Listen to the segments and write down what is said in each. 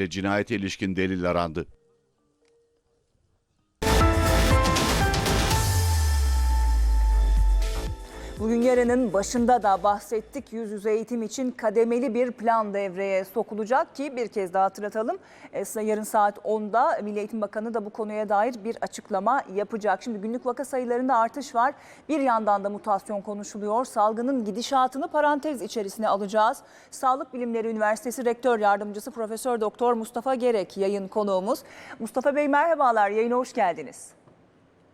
ve cinayete ilişkin delil arandı. Bugün yarının başında da bahsettik. Yüz yüze eğitim için kademeli bir plan devreye sokulacak ki bir kez daha hatırlatalım. E, Yarın saat 10'da Milli Eğitim Bakanı da bu konuya dair bir açıklama yapacak. Şimdi günlük vaka sayılarında artış var. Bir yandan da mutasyon konuşuluyor. Salgının gidişatını parantez içerisine alacağız. Sağlık Bilimleri Üniversitesi Rektör Yardımcısı Profesör Doktor Mustafa Gerek yayın konuğumuz. Mustafa Bey merhabalar. Yayına hoş geldiniz.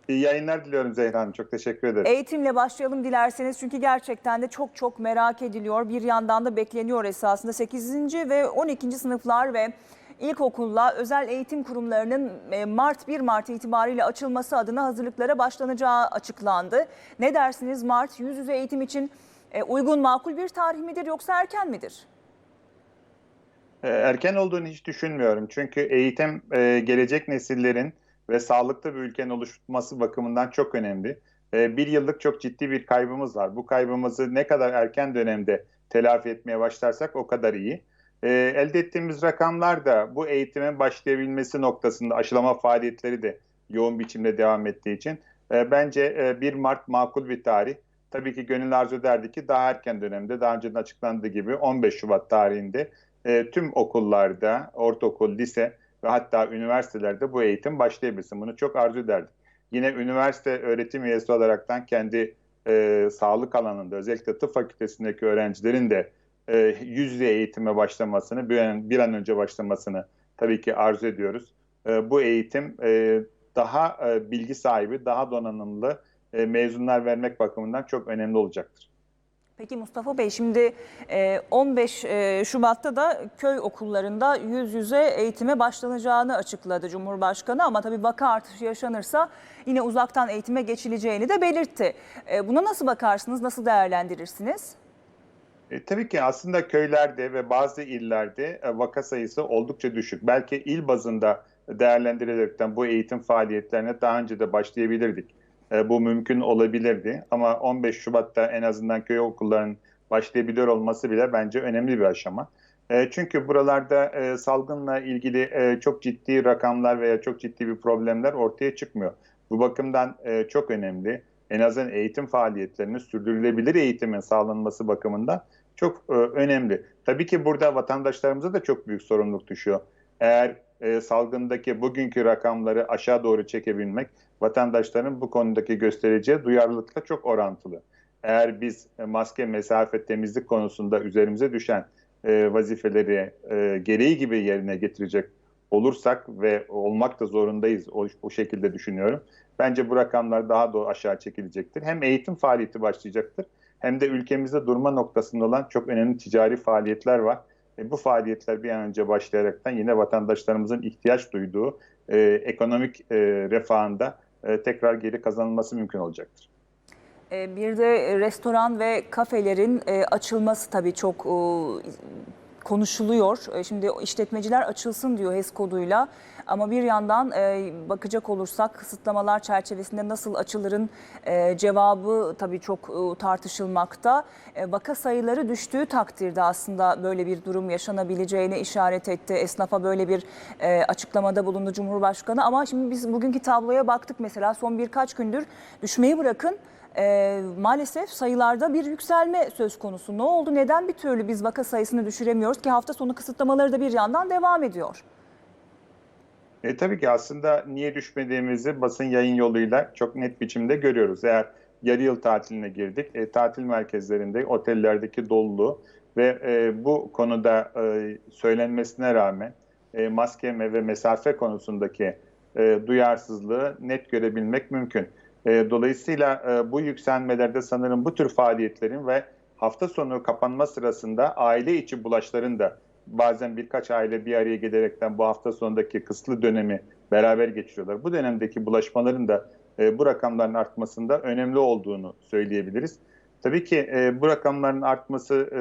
İyi yayınlar diliyorum Zehra Hanım. Çok teşekkür ederim. Eğitimle başlayalım dilerseniz çünkü gerçekten de çok çok merak ediliyor. Bir yandan da bekleniyor esasında 8. ve 12. sınıflar ve ilkokulla özel eğitim kurumlarının e, Mart 1 Mart itibariyle açılması adına hazırlıklara başlanacağı açıklandı. Ne dersiniz Mart yüz yüze eğitim için e, uygun makul bir tarih midir yoksa erken midir? Ee, Erken olduğunu hiç düşünmüyorum. Çünkü eğitim e, gelecek nesillerin ve sağlıklı bir ülkenin oluşması bakımından çok önemli. E, Bir yıllık çok ciddi bir kaybımız var. Bu kaybımızı ne kadar erken dönemde telafi etmeye başlarsak o kadar iyi. E, Elde ettiğimiz rakamlar da bu eğitimin başlayabilmesi noktasında aşılama faaliyetleri de yoğun biçimde devam ettiği için e, bence e, 1 Mart makul bir tarih. Tabii ki gönül arzu ederdi ki daha erken dönemde daha önceden açıklandığı gibi 15 Şubat tarihinde e, tüm okullarda, ortaokul, lise ve hatta üniversitelerde bu eğitim başlayabilsin. Bunu çok arzu ederdik. Yine üniversite öğretim üyesi olaraktan kendi e, sağlık alanında özellikle tıp fakültesindeki öğrencilerin de e, yüz yüze eğitime başlamasını, bir an, bir an önce başlamasını tabii ki arzu ediyoruz. E, bu eğitim e, daha e, bilgi sahibi, daha donanımlı e, mezunlar vermek bakımından çok önemli olacaktır. Peki Mustafa Bey şimdi e, 15 e, Şubat'ta da köy okullarında yüz yüze eğitime başlanacağını açıkladı Cumhurbaşkanı ama tabii vaka artışı yaşanırsa yine uzaktan eğitime geçileceğini de belirtti. E, Buna nasıl bakarsınız, nasıl değerlendirirsiniz? E, tabii ki aslında köylerde ve bazı illerde e, vaka sayısı oldukça düşük. Belki il bazında değerlendirilerekten bu eğitim faaliyetlerine daha önce de başlayabilirdik. E, bu mümkün olabilirdi ama 15 Şubat'ta en azından köy okullarının başlayabiliyor olması bile bence önemli bir aşama. E, çünkü buralarda e, salgınla ilgili e, çok ciddi rakamlar veya çok ciddi bir problemler ortaya çıkmıyor. Bu bakımdan e, çok önemli. En azından eğitim faaliyetlerinin sürdürülebilir eğitimin sağlanması bakımından çok e, önemli. Tabii ki burada vatandaşlarımıza da çok büyük sorumluluk düşüyor. Eğer e, salgındaki bugünkü rakamları aşağı doğru çekebilmek vatandaşların bu konudaki göstereceği duyarlılıkla çok orantılı. Eğer biz e, maske, mesafe, temizlik konusunda üzerimize düşen e, vazifeleri e, gereği gibi yerine getirecek olursak ve olmak da zorundayız o, o şekilde düşünüyorum. Bence bu rakamlar daha da aşağı çekilecektir. Hem eğitim faaliyeti başlayacaktır hem de ülkemizde durma noktasında olan çok önemli ticari faaliyetler var. E, bu faaliyetler bir an önce başlayaraktan yine vatandaşlarımızın ihtiyaç duyduğu e, ekonomik e, refahında e, tekrar geri kazanılması mümkün olacaktır. E, Bir de restoran ve kafelerin e, açılması tabii çok e, konuşuluyor. Şimdi işletmeciler açılsın diyor HES koduyla. Ama bir yandan e, bakacak olursak kısıtlamalar çerçevesinde nasıl açılırın e, cevabı tabii çok e, tartışılmakta. E, Vaka sayıları düştüğü takdirde aslında böyle bir durum yaşanabileceğine işaret etti. Esnafa böyle bir e, açıklamada bulundu Cumhurbaşkanı. Ama şimdi biz bugünkü tabloya baktık mesela son birkaç gündür düşmeyi bırakın. E, maalesef sayılarda bir yükselme söz konusu. Ne oldu? Neden bir türlü biz vaka sayısını düşüremiyoruz ki hafta sonu kısıtlamaları da bir yandan devam ediyor? E, tabii ki aslında niye düşmediğimizi basın yayın yoluyla çok net biçimde görüyoruz. Eğer yarı yıl tatiline girdik, e, tatil merkezlerinde, otellerdeki doluluğu ve e, bu konuda e, söylenmesine rağmen e, maske ve mesafe konusundaki e, duyarsızlığı net görebilmek mümkün. E, dolayısıyla e, bu yükselmelerde sanırım bu tür faaliyetlerin ve hafta sonu kapanma sırasında aile içi bulaşların da bazen birkaç aile bir araya gelerekten bu hafta sonundaki kısıtlı dönemi beraber geçiriyorlar. Bu dönemdeki bulaşmaların da e, bu rakamların artmasında önemli olduğunu söyleyebiliriz. Tabii ki e, bu rakamların artması e,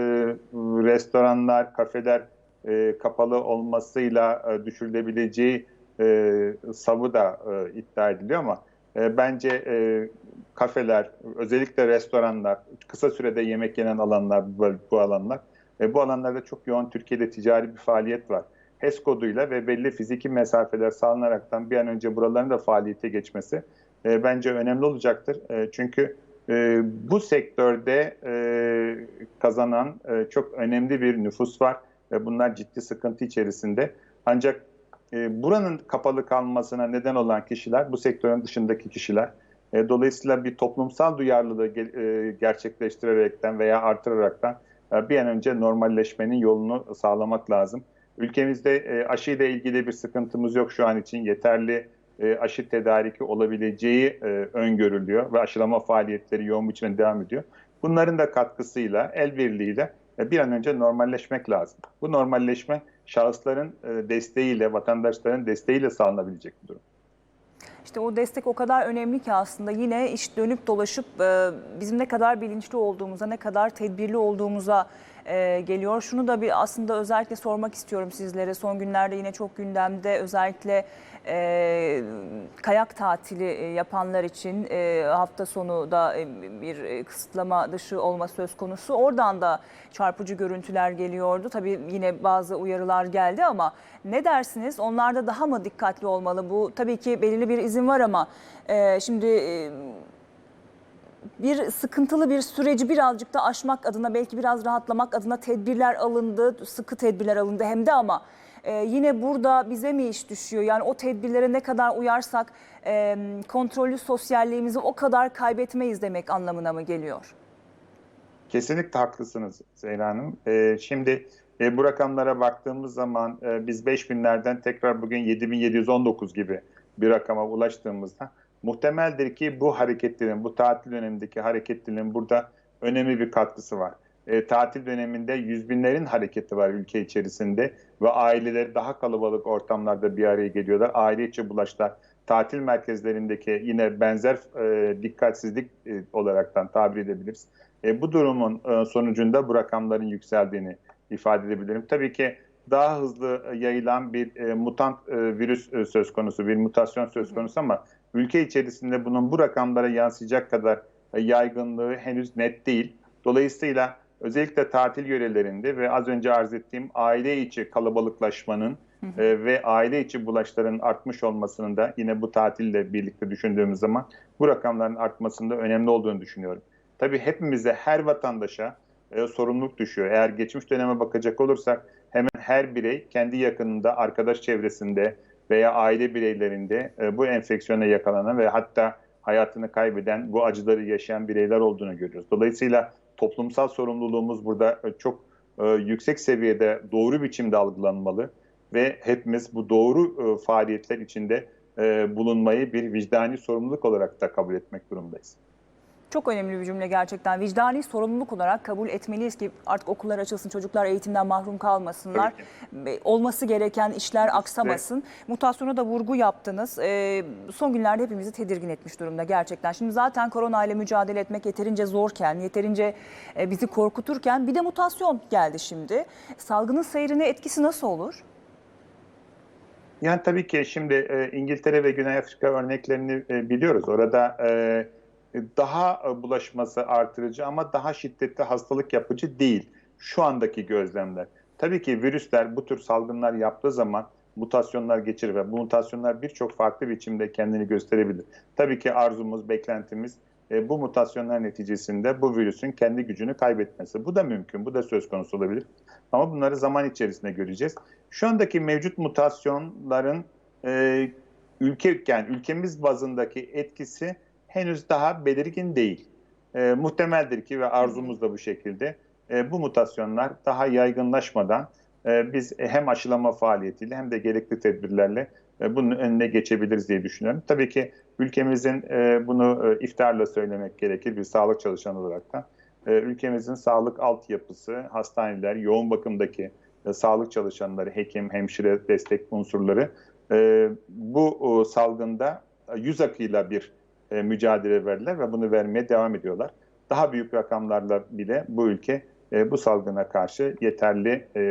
restoranlar, kafeler e, kapalı olmasıyla e, düşürülebileceği e, savı da e, iddia ediliyor ama e, bence e, kafeler, özellikle restoranlar, kısa sürede yemek yenen alanlar bu, bu alanlar. E, bu alanlarda çok yoğun Türkiye'de ticari bir faaliyet var. HES koduyla ve belli fiziki mesafeler sağlanaraktan bir an önce buraların da faaliyete geçmesi e, bence önemli olacaktır. E, çünkü e, bu sektörde e, kazanan e, çok önemli bir nüfus var ve bunlar ciddi sıkıntı içerisinde. Ancak e, buranın kapalı kalmasına neden olan kişiler bu sektörün dışındaki kişiler. E, dolayısıyla bir toplumsal duyarlılığı e, gerçekleştirerekten veya artıraraktan bir an önce normalleşmenin yolunu sağlamak lazım. Ülkemizde e, aşıyla ilgili bir sıkıntımız yok şu an için. Yeterli e, aşı tedariki olabileceği e, öngörülüyor ve aşılama faaliyetleri yoğun biçimde devam ediyor. Bunların da katkısıyla, el birliğiyle e, bir an önce normalleşmek lazım. Bu normalleşme şahısların e, desteğiyle, vatandaşların desteğiyle sağlanabilecek bir durum. İşte o destek o kadar önemli ki aslında yine iş dönüp dolaşıp e, bizim ne kadar bilinçli olduğumuza, ne kadar tedbirli olduğumuza e, geliyor. Şunu da bir aslında özellikle sormak istiyorum sizlere. Son günlerde yine çok gündemde özellikle e, kayak tatili e, yapanlar için e, hafta sonu da bir kısıtlama dışı olma söz konusu. Oradan da çarpıcı görüntüler geliyordu. Tabii yine bazı uyarılar geldi ama ne dersiniz? Onlarda daha mı dikkatli olmalı? Bu tabii ki belirli bir izin var ama e, şimdi e, bir sıkıntılı bir süreci birazcık da aşmak adına belki biraz rahatlamak adına tedbirler alındı, sıkı tedbirler alındı hem de ama e, yine burada bize mi iş düşüyor? Yani o tedbirlere ne kadar uyarsak e, kontrollü sosyalliğimizi o kadar kaybetmeyiz demek anlamına mı geliyor? Kesinlikle haklısınız Zeyra Hanım. Ee, şimdi e, bu rakamlara baktığımız zaman e, biz 5000'lerden tekrar bugün 7719 gibi bir rakama ulaştığımızda muhtemeldir ki bu hareketlerin, bu tatil dönemindeki hareketlerin burada önemli bir katkısı var. E, tatil döneminde yüz binlerin hareketi var ülke içerisinde ve aileler daha kalabalık ortamlarda bir araya geliyorlar. Aile içi bulaşlar tatil merkezlerindeki yine benzer e, dikkatsizlik e, olaraktan tabir edebiliriz. E, bu durumun e, sonucunda bu rakamların yükseldiğini ifade edebilirim. Tabii ki daha hızlı yayılan bir e, mutant e, virüs e, söz konusu, bir mutasyon söz konusu ama ülke içerisinde bunun bu rakamlara yansıyacak kadar e, yaygınlığı henüz net değil. Dolayısıyla özellikle tatil yörelerinde ve az önce arz ettiğim aile içi kalabalıklaşmanın e, ve aile içi bulaşların artmış olmasının da yine bu tatille birlikte düşündüğümüz zaman bu rakamların artmasında önemli olduğunu düşünüyorum. Tabii hepimize, her vatandaşa e, sorumluluk düşüyor. Eğer geçmiş döneme bakacak olursak hemen her birey kendi yakınında, arkadaş çevresinde veya aile bireylerinde e, bu enfeksiyona yakalanan ve hatta hayatını kaybeden, bu acıları yaşayan bireyler olduğunu görüyoruz. Dolayısıyla toplumsal sorumluluğumuz burada e, çok e, yüksek seviyede doğru biçimde algılanmalı ve hepimiz bu doğru e, faaliyetler içinde e, bulunmayı bir vicdani sorumluluk olarak da kabul etmek durumundayız. Çok önemli bir cümle gerçekten. Vicdani sorumluluk olarak kabul etmeliyiz ki artık okullar açılsın, çocuklar eğitimden mahrum kalmasınlar. Olması gereken işler aksamasın. Mutasyona da vurgu yaptınız. Ee, son günlerde hepimizi tedirgin etmiş durumda gerçekten. Şimdi zaten korona ile mücadele etmek yeterince zorken, yeterince e, bizi korkuturken bir de mutasyon geldi şimdi. Salgının seyrine etkisi nasıl olur? Yani tabii ki şimdi e, İngiltere ve Güney Afrika örneklerini e, biliyoruz. Orada e, daha e, bulaşması artırıcı ama daha şiddetli hastalık yapıcı değil şu andaki gözlemler. Tabii ki virüsler bu tür salgınlar yaptığı zaman mutasyonlar geçirir ve bu mutasyonlar birçok farklı biçimde kendini gösterebilir. Tabii ki arzumuz, beklentimiz e, bu mutasyonlar neticesinde bu virüsün kendi gücünü kaybetmesi. Bu da mümkün, bu da söz konusu olabilir. Ama bunları zaman içerisinde göreceğiz. Şu andaki mevcut mutasyonların e, ülke yani ülkemiz bazındaki etkisi henüz daha belirgin değil. E, muhtemeldir ki ve arzumuz da bu şekilde e, bu mutasyonlar daha yaygınlaşmadan e, biz hem aşılama faaliyetiyle hem de gerekli tedbirlerle e, bunun önüne geçebiliriz diye düşünüyorum. Tabii ki ülkemizin e, bunu e, iftarla söylemek gerekir bir sağlık çalışanı olarak da. E, ülkemizin sağlık altyapısı, hastaneler, yoğun bakımdaki e, sağlık çalışanları, hekim, hemşire destek unsurları e, bu e, salgında yüz akıyla bir e, mücadele verdiler ve bunu vermeye devam ediyorlar. Daha büyük rakamlarla bile bu ülke e, bu salgına karşı yeterli e,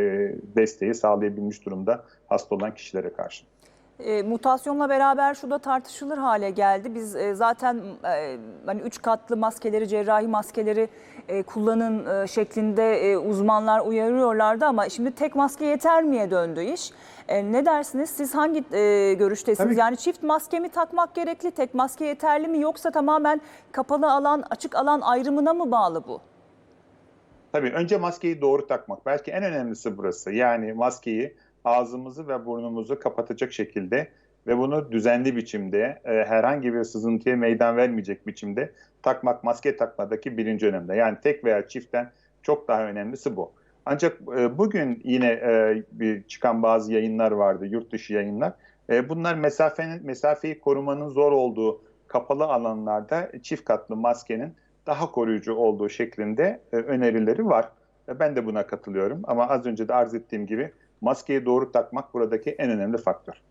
desteği sağlayabilmiş durumda hasta olan kişilere karşı. E, mutasyonla beraber şu da tartışılır hale geldi. Biz e, zaten e, hani üç katlı maskeleri, cerrahi maskeleri e, kullanın e, şeklinde e, uzmanlar uyarıyorlardı ama şimdi tek maske yeter miye döndü iş. E, ne dersiniz? Siz hangi e, görüştesiniz? Tabii. Yani çift maske mi takmak gerekli, tek maske yeterli mi yoksa tamamen kapalı alan, açık alan ayrımına mı bağlı bu? Tabii önce maskeyi doğru takmak. Belki en önemlisi burası. Yani maskeyi ağzımızı ve burnumuzu kapatacak şekilde ve bunu düzenli biçimde, e, herhangi bir sızıntıya meydan vermeyecek biçimde takmak, maske takmadaki birinci önemli. Yani tek veya çiftten çok daha önemlisi bu. Ancak e, bugün yine e, bir çıkan bazı yayınlar vardı, yurt dışı yayınlar. E, bunlar mesafenin mesafeyi korumanın zor olduğu kapalı alanlarda çift katlı maskenin daha koruyucu olduğu şeklinde e, önerileri var. E, Ben de buna katılıyorum ama az önce de arz ettiğim gibi maskeyi doğru takmak buradaki en önemli faktör.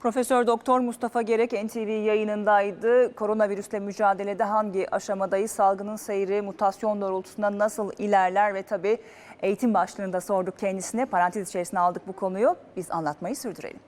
Profesör Doktor Mustafa Gerek NTV yayınındaydı. Koronavirüsle mücadelede hangi aşamadayız? Salgının seyri mutasyon doğrultusunda nasıl ilerler ve tabii eğitim başlığında sorduk kendisine. Parantez içerisine aldık bu konuyu. Biz anlatmayı sürdürelim.